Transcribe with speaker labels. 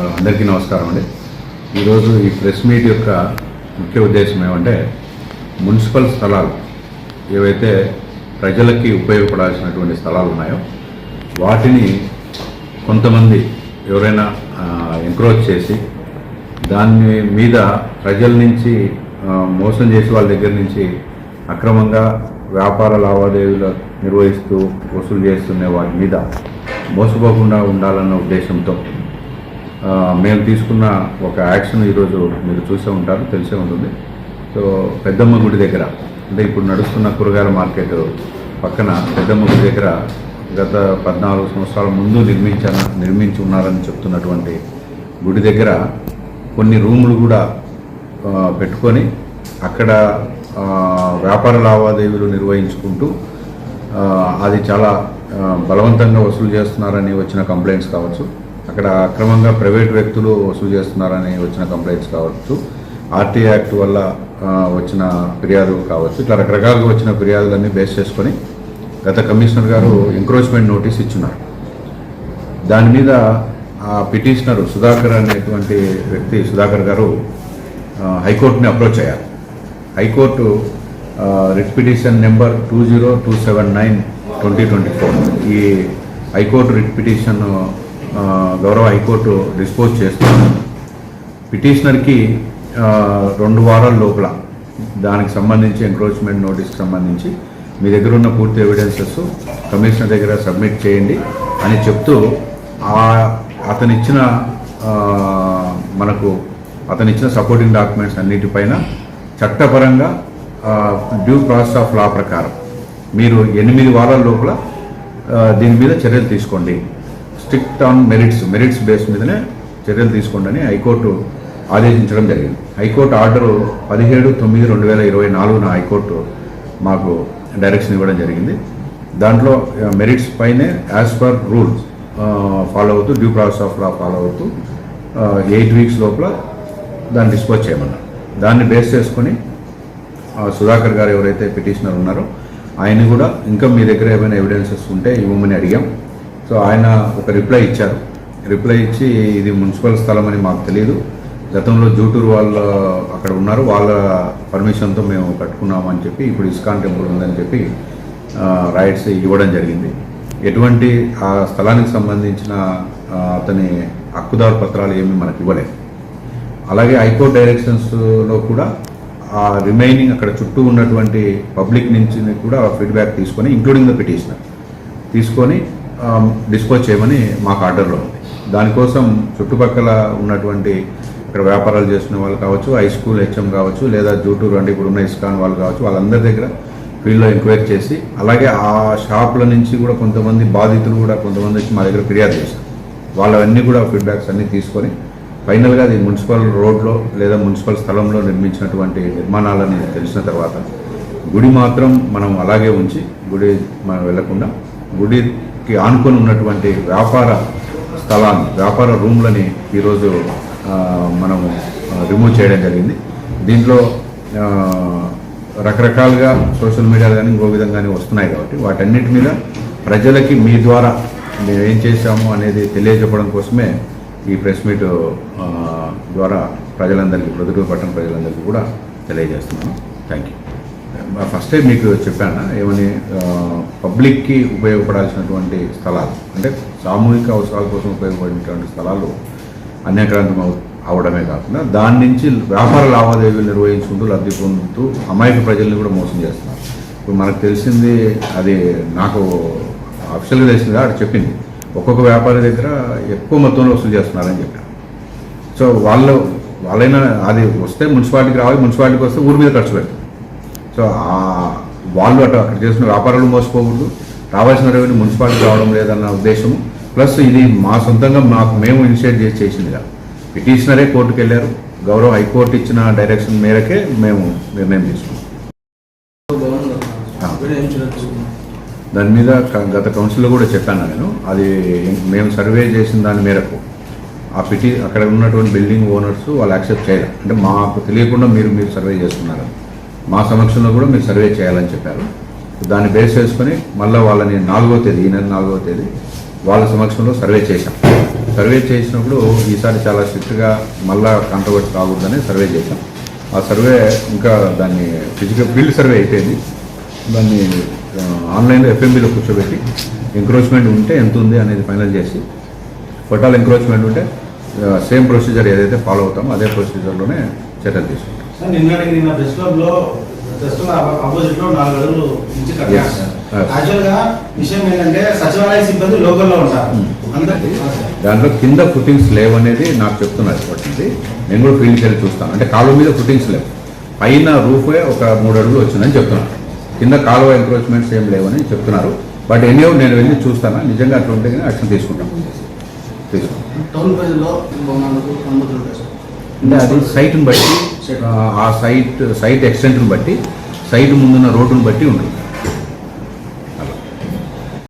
Speaker 1: అందరికీ నమస్కారం అండి. ఈరోజు ఈ ప్రెస్ మీట్ యొక్క ముఖ్య ఉద్దేశం ఏమంటే మున్సిపల్ స్థలాలు ఏవైతే ప్రజలకి ఉపయోగపడాల్సినటువంటి స్థలాలు ఉన్నాయో వాటిని కొంతమంది ఎవరైనా ఎంక్రోచ్ చేసి దాని మీద ప్రజల నుంచి మోసం చేసి వాళ్ళ దగ్గర నుంచి అక్రమంగా వ్యాపార లావాదేవీలు నిర్వహిస్తూ వసూలు చేస్తున్న వాటి మీద మోసపోకుండా ఉండాలన్న ఉద్దేశంతో మేము తీసుకున్న ఒక యాక్షన్ ఈరోజు మీరు చూసే ఉంటారు తెలిసే ఉంటుంది. సో పెద్దమ్మ గుడి దగ్గర అంటే ఇప్పుడు నడుస్తున్న కూరగాయల మార్కెట్ పక్కన పెద్దమ్మ గుడి దగ్గర గత పద్నాలుగు సంవత్సరాల ముందు నిర్మించిన నిర్మించి ఉన్నారని చెప్తున్నటువంటి గుడి దగ్గర కొన్ని రూములు కూడా పెట్టుకొని అక్కడ వ్యాపార లావాదేవీలు నిర్వహించుకుంటూ అది చాలా బలవంతంగా వసూలు చేస్తున్నారని వచ్చిన కంప్లైంట్స్ కావచ్చు. అక్కడ అక్రమంగా ప్రైవేట్ వ్యక్తులు వసూలు చేస్తున్నారని వచ్చిన కంప్లైంట్స్ కావచ్చు. ఆర్టీ యాక్ట్ వల్ల వచ్చిన ఫిర్యాదు కావచ్చు. ఇట్లా రకరకాలుగా వచ్చిన ఫిర్యాదులన్నీ బేస్ చేసుకొని గత కమిషనర్ గారు ఎంక్రోచ్మెంట్ నోటీస్ ఇచ్చున్నారు. దాని మీద ఆ పిటిషనర్ సుధాకర్ అనేటువంటి వ్యక్తి సుధాకర్ గారు హైకోర్టుని అప్రోచ్ అయ్యారు. High court writ petition number two zero two seven nine twenty twenty four ఈ హైకోర్టు రిట్ పిటిషన్ గౌరవ హైకోర్టు డిస్పోజ్ చేస్తుంది పిటిషనర్కి రెండు వారాల లోపల దానికి సంబంధించి ఎంక్రోచ్మెంట్ నోటీస్కి సంబంధించి మీ దగ్గర ఉన్న పూర్తి ఎవిడెన్సెస్ కమిషనర్ దగ్గర సబ్మిట్ చేయండి అని చెప్తూ ఆ అతనిచ్చిన మనకు అతనిచ్చిన సపోర్టింగ్ డాక్యుమెంట్స్ అన్నిటిపైన చట్టపరంగా డ్యూ ప్రాసెస్ ఆఫ్ లా ప్రకారం మీరు ఎనిమిది వారాల లోపల దీని మీద చర్యలు తీసుకోండి. Strict on merits merits base మీదనే చర్యలు తీసుకోండి హైకోర్టు ఆదేశించడం జరిగింది. హైకోర్టు ఆర్డరు పదిహేడు తొమ్మిది రెండు వేల ఇరవై నాలుగున హైకోర్టు మాకు డైరెక్షన్ ఇవ్వడం జరిగింది. దాంట్లో మెరిట్స్ పైనే యాజ్ పర్ రూల్స్ ఫాలో అవుతూ due process of law follow అవుతూ ఎయిట్ వీక్స్ లోపల దాన్ని డిస్పోజ్ చేయమన్నారు. దాన్ని బేస్ చేసుకొని సుధాకర్ గారు ఎవరైతే పిటిషనర్ ఉన్నారో ఆయన కూడా ఇంకా మీ దగ్గర ఏమైనా ఎవిడెన్సెస్ ఉంటే ఇవ్వమని అడిగాం. సో ఆయన ఒక రిప్లై ఇచ్చారు. రిప్లై ఇచ్చి ఇది మున్సిపల్ స్థలం అని మాకు తెలియదు గతంలో జూటూరు వాళ్ళు అక్కడ ఉన్నారు. వాళ్ళ పర్మిషన్తో మేము కట్టుకున్నామని చెప్పి ఇప్పుడు ఇస్కాన్ టెంపుల్ ఉందని చెప్పి రైట్స్ ఇవ్వడం జరిగింది. ఎటువంటి ఆ స్థలానికి సంబంధించిన అతని హక్కుదారు పత్రాలు ఏమీ మనకు ఇవ్వలేదు. అలాగే హైకోర్టు డైరెక్షన్స్లో కూడా ఆ రిమైనింగ్ అక్కడ చుట్టూ ఉన్నటువంటి పబ్లిక్ నుంచి కూడా ఫీడ్బ్యాక్ తీసుకొని ఇంక్లూడింగ్ ద పిటిషనర్ తీసుకొని డిస్పోజ్ చేయమని మాకు ఆర్డర్లో ఉంది. దానికోసం చుట్టుపక్కల ఉన్నటువంటి ఇక్కడ వ్యాపారాలు చేస్తున్న వాళ్ళు కావచ్చు హై స్కూల్ హెచ్ఎం కావచ్చు లేదా జూటూరు అంటే ఇప్పుడు ఉన్న ఇస్కాన్ వాళ్ళు కావచ్చు వాళ్ళందరి దగ్గర ఫీల్డ్లో ఎంక్వైరీ చేసి అలాగే ఆ షాపుల నుంచి కూడా కొంతమంది బాధితులు కూడా కొంతమంది వచ్చి మా దగ్గర ఫిర్యాదు చేశారు. వాళ్ళవన్నీ కూడా ఫీడ్బ్యాక్స్ అన్నీ తీసుకొని ఫైనల్గా అది మున్సిపల్ రోడ్లో లేదా మున్సిపల్ స్థలంలో నిర్మించినటువంటి నిర్మాణాలని తెలిసిన తర్వాత గుడి మాత్రం మనం అలాగే ఉంచి గుడి మనం వెళ్ళకుండా కి ఆనుకొని ఉన్నటువంటి వ్యాపార స్థలాన్ని వ్యాపార రూమ్లని ఈరోజు మనము రిమూవ్ చేయడం జరిగింది. దీంట్లో రకరకాలుగా సోషల్ మీడియా కానీ ఇంకో విధంగానే వస్తున్నాయి కాబట్టి వాటన్నిటి మీద ప్రజలకి మీ ద్వారా మేము ఏం చేశాము అనేది తెలియజెప్పడం కోసమే ఈ ప్రెస్ మీట్ ద్వారా ప్రజలందరికీ ప్రొద్దుటూరు పట్టణ ప్రజలందరికీ కూడా తెలియజేస్తున్నాను. థ్యాంక్ యూ ఫస్టే మీకు చెప్పాను? ఏమని పబ్లిక్కి ఉపయోగపడాల్సినటువంటి స్థలాలు? అంటే సామూహిక అవసరాల కోసం ఉపయోగపడేటువంటి స్థలాలు అన్యక్రాంతం అవడమే కాకుండా దాని నుంచి వ్యాపార లావాదేవీలు నిర్వహించుకుంటూ లబ్ధి పొందుతూ అమాయక ప్రజల్ని కూడా మోసం చేస్తున్నారు. ఇప్పుడు మనకు తెలిసింది అది నాకు అఫిషియల్గా తెలిసింది అక్కడ చెప్పింది. ఒక్కొక్క వ్యాపారి దగ్గర ఎక్కువ మొత్తంలో వసూలు చేస్తున్నారని చెప్పారు. సో వాళ్ళు వాళ్ళైనా అది వస్తే మున్సిపాలిటీకి రావాలి మున్సిపాలిటీకి వస్తే ఊరి మీద ఖర్చు పెడతారు. సో వాళ్ళు అటు అక్కడ చేసిన వ్యాపారాలు మోసపోకూడదు. రావాల్సిన రెవెన్యూ మున్సిపాలిటీ రావడం లేదన్న ఉద్దేశము. ప్లస్ ఇది మా సొంతంగా మాకు మేము ఇనిషియేట్ చేసి చేసింది కాదు పిటిషనరే కోర్టుకు వెళ్ళారు గౌరవ హైకోర్టు ఇచ్చిన డైరెక్షన్ మేరకే మేము నిర్ణయం తీసుకున్నాం. దాని మీద గత కౌన్సిల్లో కూడా చెప్పాను నేను. అది మేము సర్వే చేసిన దాని మేరకు. ఆ పిటి అక్కడ ఉన్నటువంటి బిల్డింగ్ ఓనర్స్ వాళ్ళు యాక్సెప్ట్ చేయాలి. అంటే మాకు తెలియకుండా మీరు మీరు సర్వే చేస్తున్నారు మా సమక్షంలో కూడా మీరు సర్వే చేయాలని చెప్పారు. దాన్ని బేస్ చేసుకొని మళ్ళీ వాళ్ళని నాలుగో తేదీ ఈ నెల నాలుగో తేదీ వాళ్ళ సమక్షంలో సర్వే చేశాం. సర్వే చేసినప్పుడు ఈసారి చాలా స్ట్రిక్ట్గా మళ్ళా కాంట్రవర్సీ కాకూడదని సర్వే చేశాం. ఆ సర్వే ఇంకా దాన్ని ఫిజికల్ ఫీల్డ్ సర్వే అయిపోయింది. దాన్ని ఆన్లైన్లో ఎఫ్ఎంబీలో కూర్చోబెట్టి ఎంక్రోచ్మెంట్ ఉంటే ఎంత ఉంది అనేది ఫైనల్ చేసి టోటల్ ఎంక్రోచ్మెంట్ ఉంటే సేమ్ ప్రొసీజర్ ఏదైతే ఫాలో అవుతామో అదే ప్రొసీజర్లోనే చర్యలు తీసుకుంటాం
Speaker 2: నిన్నటికి నిన్న ప్రెస్ క్లబ్లో ప్రెస్ క్లబ్ ఆపోజిట్లో నాలుగు అడుగులు
Speaker 1: Yes.
Speaker 2: యాక్చువల్గా విషయం ఏంటంటే సచివాలయ సిబ్బంది లోకల్లో ఉంటారు.
Speaker 1: Hmm. దాంట్లో కింద ఫుటింగ్స్ లేవనేది నాకు చెప్తున్నారు పట్టింది నేను కూడా ఫీల్డ్కి వెళ్ళి చూస్తాను. అంటే కాలువ మీద ఫుటింగ్స్ లేవు. పైన రూఫే ఒక మూడు అడుగులు వచ్చిందని చెప్తున్నారు. కింద కాలువ ఎంక్రోచ్మెంట్స్ ఏం లేవని చెప్తున్నారు. బట్ ఎనీహో నేను వెళ్ళి చూస్తాను. నిజంగా అట్లా ఉంటే యాక్షన్ తీసుకుంటాం తీసుకుంటాం
Speaker 3: టౌన్ ప్రజల్లో
Speaker 1: అంటే అది సైట్ని బట్టి ఆ, ఆ సైట్ సైట్ ఎక్స్టెంట్ని బట్టి సైట్ ముందున్న రోడ్డుని బట్టి ఉంటుంది.